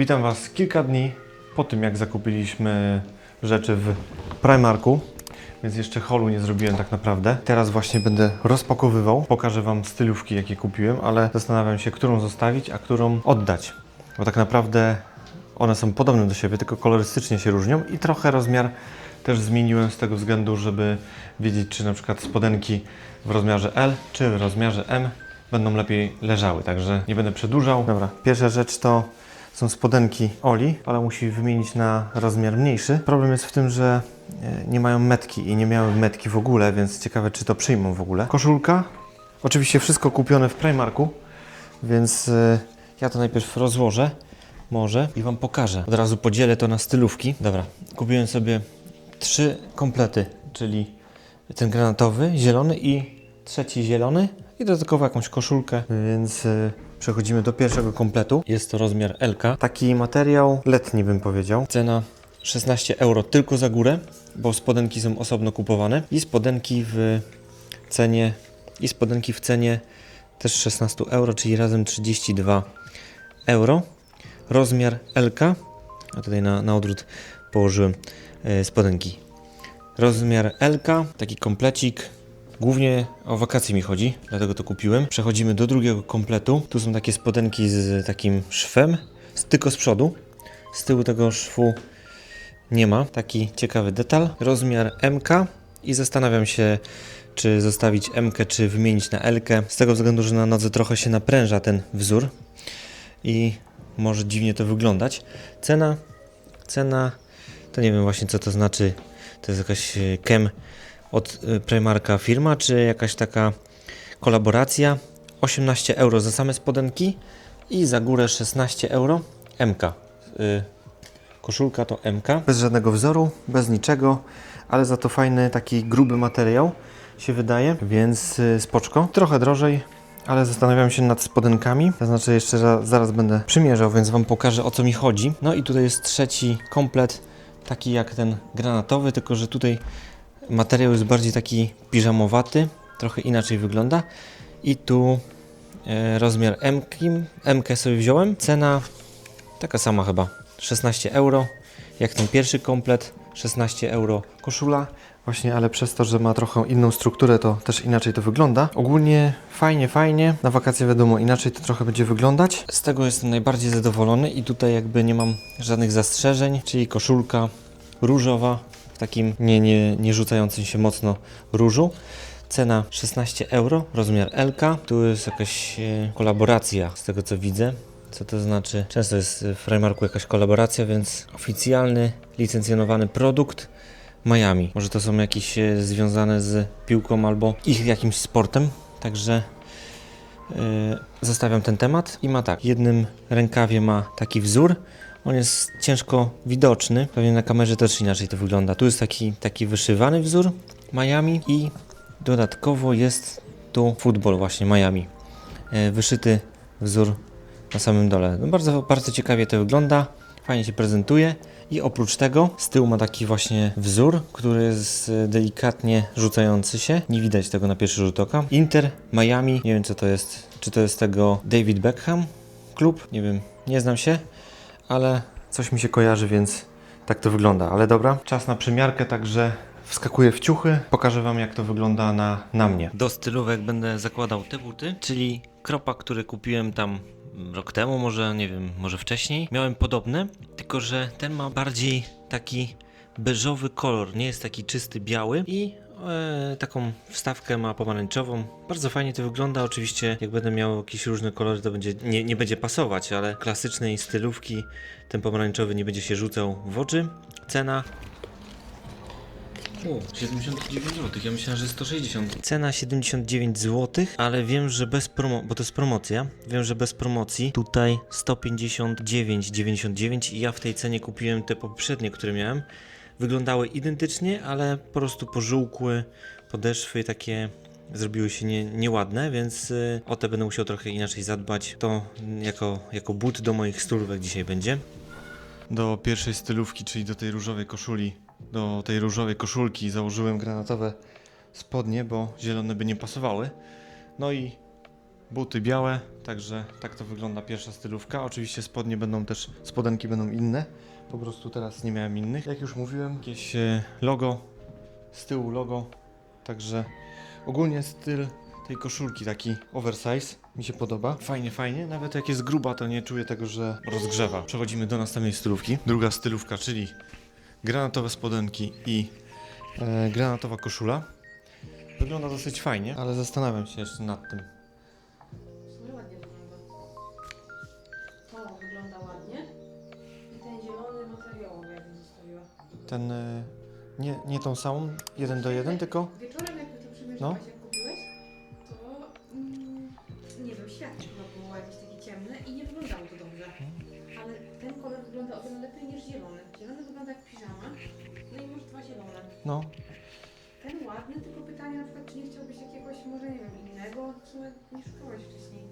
Witam Was kilka dni po tym, jak zakupiliśmy rzeczy w Primarku, więc jeszcze holu nie zrobiłem tak naprawdę. Teraz właśnie będę rozpakowywał. Pokażę Wam stylówki, jakie kupiłem, ale zastanawiam się, którą zostawić, a którą oddać. Bo tak naprawdę one są podobne do siebie, tylko kolorystycznie się różnią i trochę rozmiar też zmieniłem z tego względu, żeby wiedzieć, czy na przykład spodenki w rozmiarze L czy w rozmiarze M będą lepiej leżały, także nie będę przedłużał. Dobra, pierwsza rzecz to są spodenki Oli, ale musi wymienić na rozmiar mniejszy. Problem jest w tym, że e, nie mają metki i nie miały metki w ogóle, więc ciekawe, czy to przyjmą w ogóle. Koszulka. Oczywiście wszystko kupione w Primarku, więc e, ja to najpierw rozłożę może i Wam pokażę. Od razu podzielę to na stylówki. Dobra, kupiłem sobie trzy komplety, czyli ten granatowy, zielony i trzeci zielony i dodatkowo jakąś koszulkę, więc y, przechodzimy do pierwszego kompletu. Jest to rozmiar LK. Taki materiał letni bym powiedział. Cena 16 euro tylko za górę, bo spodenki są osobno kupowane i spodenki w cenie i spodenki w cenie też 16 euro, czyli razem 32 euro. Rozmiar LK, a tutaj na, na odwrót położyłem e, spodenki. Rozmiar LK, taki komplecik. Głównie o wakacje mi chodzi, dlatego to kupiłem. Przechodzimy do drugiego kompletu. Tu są takie spodenki z takim szwem, tylko z przodu. Z tyłu tego szwu nie ma. Taki ciekawy detal. Rozmiar MK i zastanawiam się, czy zostawić MK, czy wymienić na LK. Z tego względu, że na nodze trochę się napręża ten wzór i może dziwnie to wyglądać. Cena, cena, to nie wiem właśnie co to znaczy. To jest jakaś e, kem od e, Primarka firma, czy jakaś taka kolaboracja. 18 euro za same spodenki i za górę 16 euro MK. Y, Koszulka to MK. Bez żadnego wzoru, bez niczego, ale za to fajny taki gruby materiał się wydaje, więc y, spoczko. Trochę drożej, ale zastanawiam się nad spodenkami. To znaczy jeszcze za, zaraz będę przymierzał, więc Wam pokażę o co mi chodzi. No i tutaj jest trzeci komplet, taki jak ten granatowy, tylko że tutaj materiał jest bardziej taki piżamowaty, trochę inaczej wygląda. I tu e, rozmiar M, MK sobie wziąłem. Cena taka sama chyba, 16 euro. Jak ten pierwszy komplet, 16 euro koszula. Właśnie, ale przez to, że ma trochę inną strukturę, to też inaczej to wygląda. Ogólnie fajnie, fajnie. Na wakacje wiadomo, inaczej to trochę będzie wyglądać. Z tego jestem najbardziej zadowolony i tutaj jakby nie mam żadnych zastrzeżeń, czyli koszulka różowa takim nie, nie, nie rzucającym się mocno różu. Cena 16 euro, rozmiar LK. Tu jest jakaś e, kolaboracja z tego co widzę. Co to znaczy? Często jest w Primarku jakaś kolaboracja, więc oficjalny, licencjonowany produkt Miami. Może to są jakieś e, związane z piłką albo ich jakimś sportem. Także e, zostawiam ten temat i ma tak. Jednym rękawie ma taki wzór. On jest ciężko widoczny. Pewnie na kamerze też inaczej to wygląda. Tu jest taki, taki wyszywany wzór Miami i dodatkowo jest tu futbol właśnie Miami. E, Wyszyty wzór na samym dole. No bardzo, bardzo ciekawie to wygląda, fajnie się prezentuje i oprócz tego z tyłu ma taki właśnie wzór, który jest e, delikatnie rzucający się. Nie widać tego na pierwszy rzut oka. Inter Miami, nie wiem co to jest, czy to jest tego David Beckham klub, nie wiem, nie znam się, ale coś mi się kojarzy, więc tak to wygląda. Ale dobra, czas na przymiarkę, także wskakuję w ciuchy, pokażę Wam jak to wygląda na, na mnie. Do stylówek będę zakładał te buty, czyli kropa, który kupiłem tam rok temu, może nie wiem, może wcześniej. Miałem podobne, tylko że ten ma bardziej taki beżowy kolor, nie jest taki czysty biały i e, taką wstawkę ma pomarańczową. Bardzo fajnie to wygląda. Oczywiście, jak będę miał jakieś różne kolory, to będzie, nie, nie będzie pasować, ale klasycznej stylówki ten pomarańczowy nie będzie się rzucał w oczy. Cena o, 79 zł. Ja myślałem, że 160. Cena 79 zł, ale wiem, że bez promo, bo to jest promocja. Wiem, że bez promocji tutaj 159,99 i ja w tej cenie kupiłem te poprzednie, które miałem. Wyglądały identycznie, ale po prostu pożółkły, podeszwy takie zrobiły się nie, nieładne, więc y, o te będę musiał trochę inaczej zadbać. To jako, jako but do moich stylówek dzisiaj będzie do pierwszej stylówki, czyli do tej różowej koszuli, do tej różowej koszulki założyłem granatowe spodnie, bo zielone by nie pasowały. No i buty białe, także tak to wygląda pierwsza stylówka. Oczywiście spodnie będą też, spodenki będą inne, po prostu teraz nie miałem innych. Jak już mówiłem, jakieś e, logo, z tyłu logo, także ogólnie styl tej koszulki taki oversize mi się podoba. Fajnie, fajnie, nawet jak jest gruba, to nie czuję tego, że rozgrzewa. Przechodzimy do następnej stylówki. Druga stylówka, czyli granatowe spodenki i e, granatowa koszula. Wygląda dosyć fajnie, ale zastanawiam się jeszcze nad tym. Ten, e, nie, nie tą samą, jeden do jeden, tylko Wieczorem jakby to przymierzyłeś, No. jak kupiłeś, to mm, nie wiem, świat chyba było jakieś takie ciemne i nie wyglądało to dobrze. Ale ten kolor wygląda o wiele lepiej niż zielony. Zielony wygląda jak piżama, no i masz dwa zielone. no, Ten ładny, tylko pytanie na przykład, czy nie chciałbyś jakiegoś, może nie wiem, innego, sumie nie szukałeś wcześniej.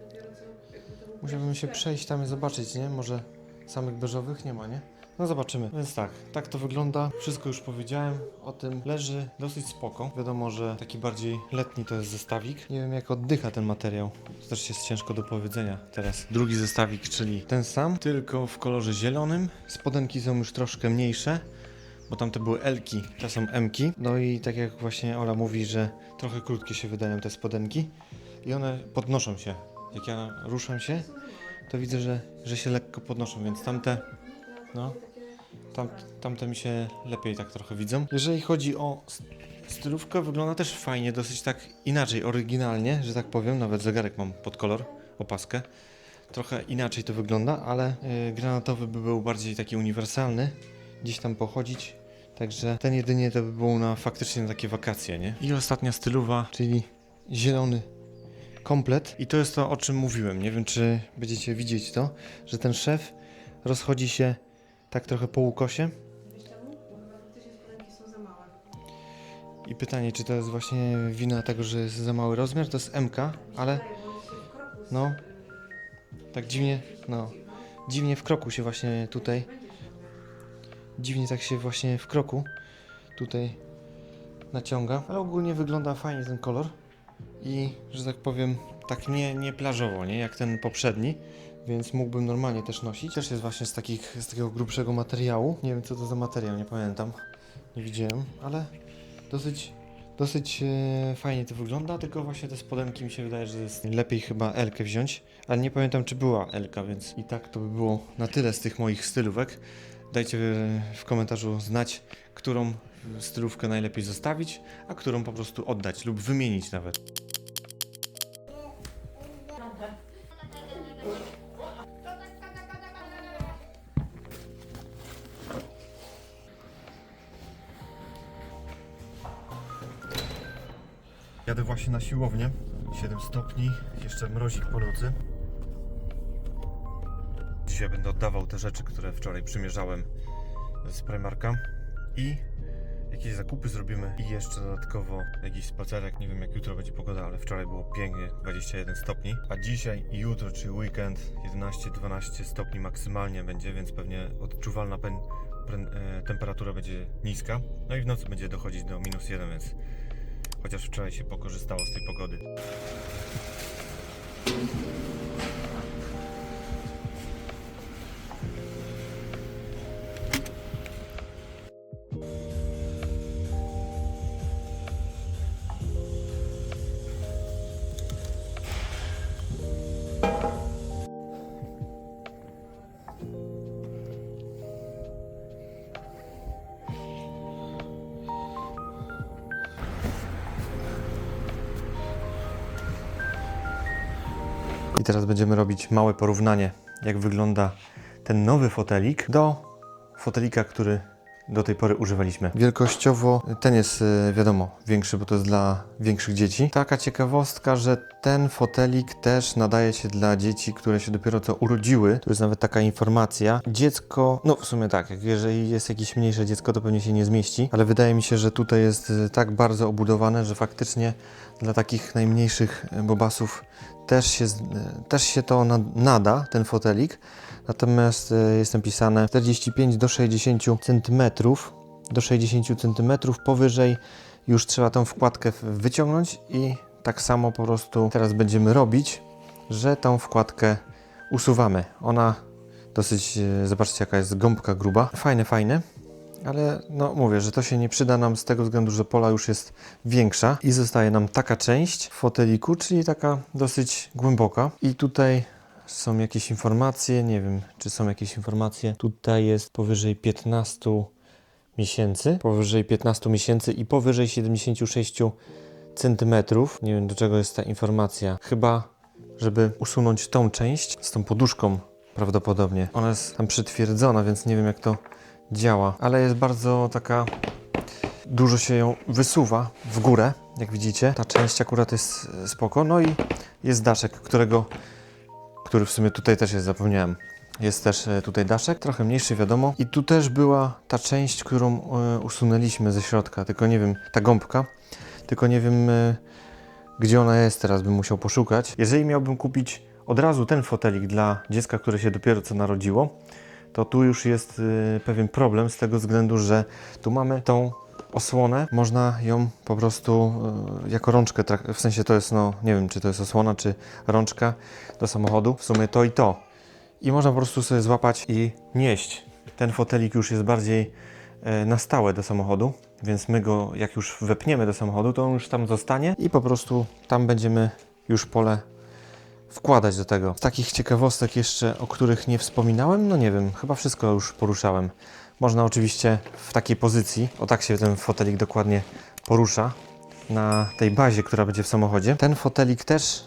Dopiero co jakby to był musiałbym się przejść tam i zobaczyć, nie? Może samych beżowych nie ma, nie? No zobaczymy. Więc tak, tak to wygląda. Wszystko już powiedziałem o tym. Leży dosyć spoko. Wiadomo, że taki bardziej letni to jest zestawik. Nie wiem jak oddycha ten materiał. To też jest ciężko do powiedzenia teraz. Drugi zestawik, czyli ten sam, tylko w kolorze zielonym. Spodenki są już troszkę mniejsze. Bo tamte były L-ki, te są M-ki. No i tak jak właśnie Ola mówi, że trochę krótkie się wydają te spodenki. I one podnoszą się. Jak ja ruszam się, to widzę, że, że się lekko podnoszą, więc tamte, no, tam, tamte mi się lepiej tak trochę widzą. Jeżeli chodzi o stylówkę, wygląda też fajnie, dosyć tak inaczej, oryginalnie, że tak powiem. Nawet zegarek mam pod kolor, opaskę. Trochę inaczej to wygląda, ale y, granatowy by był bardziej taki uniwersalny, gdzieś tam pochodzić. Także ten jedynie to by było na faktycznie na takie wakacje, nie? I ostatnia stylowa, czyli zielony komplet. I to jest to, o czym mówiłem. Nie wiem, czy będziecie widzieć to, że ten szef rozchodzi się tak trochę po ukosie. I pytanie, czy to jest właśnie wina tego, że jest za mały rozmiar? To jest MK, ale No. tak dziwnie, no, dziwnie w kroku się właśnie tutaj, dziwnie tak się właśnie w kroku tutaj naciąga. Ale ogólnie wygląda fajnie ten kolor i, że tak powiem, tak nie, nie plażowo, nie? Jak ten poprzedni. Więc mógłbym normalnie też nosić. Też jest właśnie z, takich, z takiego grubszego materiału. Nie wiem co to za materiał, nie pamiętam. Nie widziałem, ale dosyć, dosyć e, fajnie to wygląda. Tylko właśnie te spodenki mi się wydaje, że jest lepiej chyba Elkę wziąć. Ale nie pamiętam czy była Elka, więc i tak to by było na tyle z tych moich stylówek. Dajcie e, w komentarzu znać, którą stylówkę najlepiej zostawić, a którą po prostu oddać lub wymienić nawet. Jadę właśnie na siłownię. 7 stopni, jeszcze mrozik po nocy. Dzisiaj będę oddawał te rzeczy, które wczoraj przymierzałem z Primarka i jakieś zakupy zrobimy i jeszcze dodatkowo jakiś spacerek. Nie wiem jak jutro będzie pogoda, ale wczoraj było pięknie 21 stopni, a dzisiaj i jutro, czyli weekend 11-12 stopni maksymalnie będzie, więc pewnie odczuwalna e, temperatura będzie niska. No i w nocy będzie dochodzić do minus 1, więc chociaż wczoraj się pokorzystało z tej pogody. I teraz będziemy robić małe porównanie, jak wygląda ten nowy fotelik do fotelika, który do tej pory używaliśmy. Wielkościowo ten jest e, wiadomo większy, bo to jest dla większych dzieci. Taka ciekawostka, że ten fotelik też nadaje się dla dzieci, które się dopiero co urodziły. Tu jest nawet taka informacja. Dziecko, no w sumie tak, jeżeli jest jakieś mniejsze dziecko, to pewnie się nie zmieści, ale wydaje mi się, że tutaj jest e, tak bardzo obudowane, że faktycznie dla takich najmniejszych e, bobasów też się, też się to na- nada, ten fotelik. Natomiast e, jest napisane 45 do 60 cm. Do 60 cm powyżej już trzeba tą wkładkę wyciągnąć i tak samo po prostu teraz będziemy robić, że tą wkładkę usuwamy. Ona dosyć, e, zobaczcie jaka jest gąbka gruba. Fajne, fajne. Ale no mówię, że to się nie przyda nam z tego względu, że pola już jest większa i zostaje nam taka część w foteliku, czyli taka dosyć głęboka. I tutaj są jakieś informacje, nie wiem czy są jakieś informacje. Tutaj jest powyżej 15 miesięcy, powyżej 15 miesięcy i powyżej 76 centymetrów. Nie wiem do czego jest ta informacja. Chyba, żeby usunąć tą część z tą poduszką prawdopodobnie. Ona jest tam przytwierdzona, więc nie wiem jak to działa, ale jest bardzo taka dużo się ją wysuwa w górę, jak widzicie. Ta część akurat jest e, spoko. No i jest daszek, którego który w sumie tutaj też jest, zapomniałem. Jest też e, tutaj daszek, trochę mniejszy wiadomo. I tu też była ta część, którą e, usunęliśmy ze środka, tylko nie wiem, ta gąbka, tylko nie wiem e, gdzie ona jest teraz, bym musiał poszukać. Jeżeli miałbym kupić od razu ten fotelik dla dziecka, które się dopiero co narodziło, to tu już jest pewien problem z tego względu, że tu mamy tą osłonę, można ją po prostu y, jako rączkę, w sensie to jest, no nie wiem, czy to jest osłona, czy rączka do samochodu, w sumie to i to. I można po prostu sobie złapać i nieść. Ten fotelik już jest bardziej e, na stałe do samochodu, więc my go jak już wepniemy do samochodu, to on już tam zostanie i po prostu tam będziemy już pole wkładać do tego. Z takich ciekawostek jeszcze, o których nie wspominałem, no nie wiem, chyba wszystko już poruszałem. Można oczywiście w takiej pozycji, o tak się ten fotelik dokładnie porusza, na tej bazie, która będzie w samochodzie. Ten fotelik też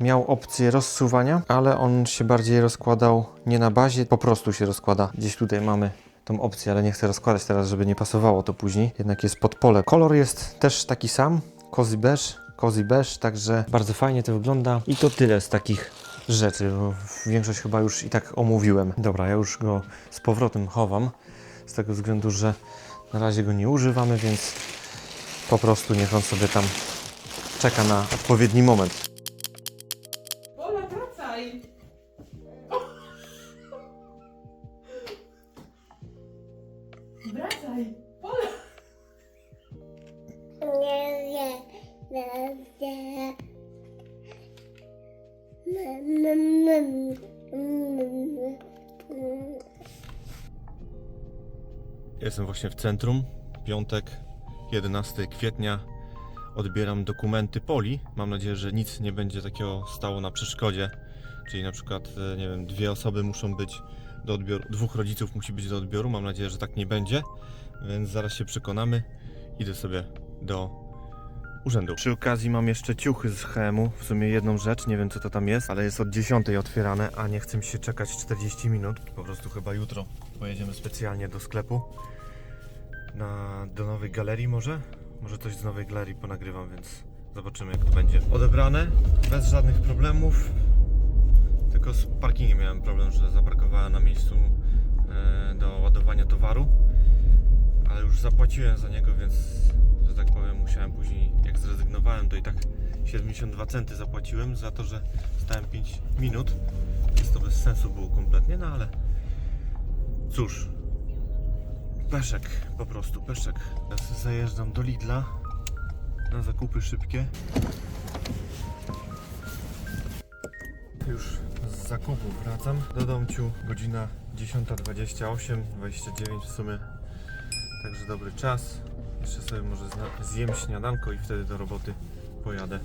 miał opcję rozsuwania, ale on się bardziej rozkładał nie na bazie, po prostu się rozkłada. Gdzieś tutaj mamy tą opcję, ale nie chcę rozkładać teraz, żeby nie pasowało to później. Jednak jest pod pole. Kolor jest też taki sam, cozy beige, cozy beige, także bardzo fajnie to wygląda. I to tyle z takich rzeczy, bo większość chyba już i tak omówiłem. Dobra, ja już go z powrotem chowam, z tego względu, że na razie go nie używamy, więc po prostu niech on sobie tam czeka na odpowiedni moment. Pola, wracaj! Wracaj! W centrum. Piątek, 11 kwietnia. Odbieram dokumenty poli. Mam nadzieję, że nic nie będzie takiego stało na przeszkodzie. Czyli na przykład, e, nie wiem, dwie osoby muszą być do odbioru, dwóch rodziców musi być do odbioru. Mam nadzieję, że tak nie będzie. Więc zaraz się przekonamy. Idę sobie do urzędu. Przy okazji mam jeszcze ciuchy z HM-u. W sumie jedną rzecz, nie wiem co to tam jest, ale jest od 10 otwierane, a nie chcę się czekać 40 minut. Po prostu chyba jutro pojedziemy specjalnie do sklepu na, do nowej galerii może? Może coś z nowej galerii ponagrywam, więc zobaczymy jak to będzie. Odebrane, bez żadnych problemów. Tylko z parkingiem miałem problem, że zaparkowałem na miejscu e, do ładowania towaru. Ale już zapłaciłem za niego, więc że tak powiem musiałem później, jak zrezygnowałem, to i tak 72 centy zapłaciłem za to, że stałem 5 minut. Więc to bez sensu było kompletnie, no ale cóż, Peszek, po prostu peszek. Teraz zajeżdżam do Lidla na zakupy szybkie. Już z zakupów wracam do domciu. Godzina 10.28, 29 w sumie. Także dobry czas. Jeszcze sobie może zjem śniadanko i wtedy do roboty pojadę.